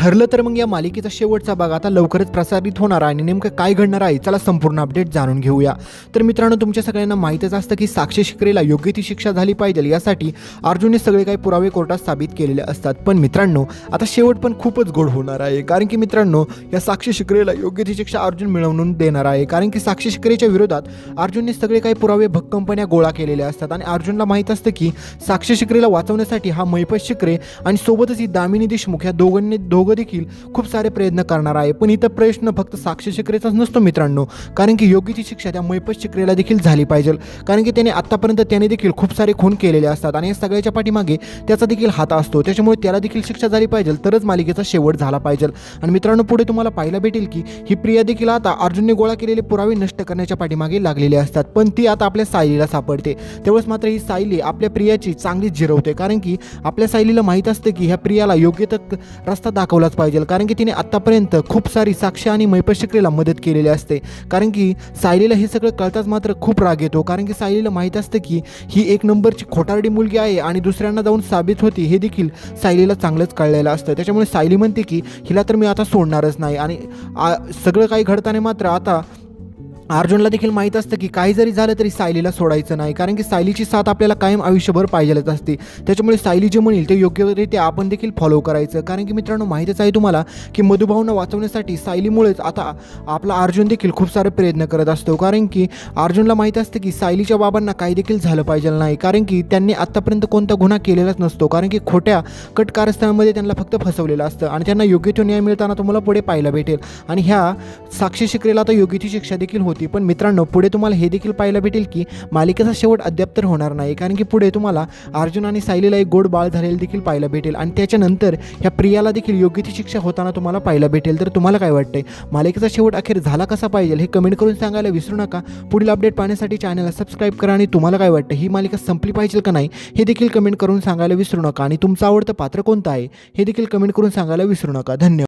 ठरलं तर मग या मालिकेचा शेवटचा भाग आता लवकरच प्रसारित होणार आहे आणि नेमकं काय घडणार आहे चला संपूर्ण अपडेट जाणून घेऊया. तर मित्रांनो तुमच्या सगळ्यांना माहीतच असतं की साक्षी शिकरेला योग्य ती शिक्षा झाली पाहिजे. यासाठी अर्जुनने सगळे काही पुरावे कोर्टात साबित केलेले असतात. पण मित्रांनो आता शेवट पण खूपच गोड होणार आहे. कारण की मित्रांनो या साक्षी शिकरेला योग्य ती शिक्षा अर्जुन मिळवून देणार आहे. कारण की साक्षी शिकरेच्या विरोधात अर्जुनने सगळे काही पुरावे भक्कमपण्या गोळा केलेले असतात आणि अर्जुनला माहीत असतं की साक्षी शिकरेला वाचवण्यासाठी हा मैपत शिकरे आणि सोबतच ही दामिनी देशमुख या दोघांनी दोघं देखील खूप सारे प्रयत्न करणार आहे. पण इथं प्रश्न फक्त साक्षी शिकरेचाच नसतो मित्रांनो. कारण की योगीची शिक्षा त्या मैपत शिकरेला देखील झाली पाहिजे. कारण की त्याने आत्तापर्यंत त्याने देखील खूप सारे खून केलेले असतात आणि या सगळ्याच्या पाठीमागे त्याचा देखील हात असतो. त्याच्यामुळे त्याला देखील शिक्षा झाली पाहिजे. तरच मालिकेचा शेवट झाला पाहिजे. आणि मित्रांनो पुढे तुम्हाला पाहायला भेटेल की ही प्रिया देखील आता अर्जुनने गोळा केलेले पुरावे नष्ट करण्याच्या पाठीमागे लागलेले असतात. पण ती आता आपल्या सायलीला सापडते. तेवढंच मात्र ही सायली आपल्या प्रियाची चांगलीच जिरवते. कारण की आपल्या सायलीला माहीत असतं की ह्या प्रियाला योग्य तर रस्ता दाखवलाच पाहिजे. कारण की तिने आत्तापर्यंत खूप सारी साक्ष आणि मैपशिकरीला मदत केलेली असते. कारण की सायलीला हे सगळं कळताच मात्र खूप राग येतो. कारण की सायलीला माहीत असतं की ही एक नंबरची खोटारडी मुलगी आहे आणि दुसऱ्यांना जाऊन साबित होती हे देखील सायलीला चांगलंच कळलेलं असतं. त्याच्यामुळे सायली म्हणते की हिला तर मी आता सोडणारच नाही. आणि आ, सगळं काही घडताना मात्र आता अर्जुनला देखील माहीत असतं की काही जरी झालं तरी सायलीला सोडायचं नाही. कारण की सायलीची साथ आपल्याला कायम आयुष्यभर पाहिजेलच असते. त्याच्यामुळे सायली जे म्हणेल ते योग्यरित्या आपण देखील फॉलो करायचं. कारण की मित्रांनो माहीतच आहे तुम्हाला की मधुभावना वाचवण्यासाठी सायलीमुळेच आता आपला अर्जुन देखील खूप सारे प्रयत्न करत असतो. कारण की अर्जुनला माहीत असतं की सायलीच्या बाबांना काही देखील झालं पाहिजे नाही. कारण की त्यांनी आत्तापर्यंत कोणता गुन्हा केलेलाच नसतो. कारण की खोट्या कट कारस्थानामध्ये त्यांना फक्त फसवलेलं असतं आणि त्यांना योग्य तो न्याय मिळताना तुम्हाला पुढे पाहायला भेटेल. आणि ह्या साक्षी शिकरेला आता योग्य ती शिक्षा देखील होती. पण मित्रांनो पुढे तुम्हाला हे देखील पाहायला भेटेल की मालिकेचा शेवट अद्याप तर होणार नाही. कारण की पुढे तुम्हाला अर्जुन आणि सायलीला एक गोड बाळ झालेलं देखील पाहायला भेटेल. आणि त्याच्यानंतर ह्या प्रियाला देखील योग्य ती शिक्षा होताना तुम्हाला पाहायला भेटेल. तर तुम्हाला काय वाटतंय? मालिकेचा शेवट अखेर झाला कसा पाहिजे? हे कमेंट करून सांगायला विसरू नका. पुढील अपडेट पाहण्यासाठी चॅनलला सबस्क्राईब करा आणि तुम्हाला काय वाटतं? ही मालिका संपली पाहिजे का नाही? हे देखील कमेंट करून सांगायला विसरू नका. आणि तुमचं आवडतं पात्र कोणतं आहे? हे देखील कमेंट करून सांगायला विसरू नका. धन्यवाद.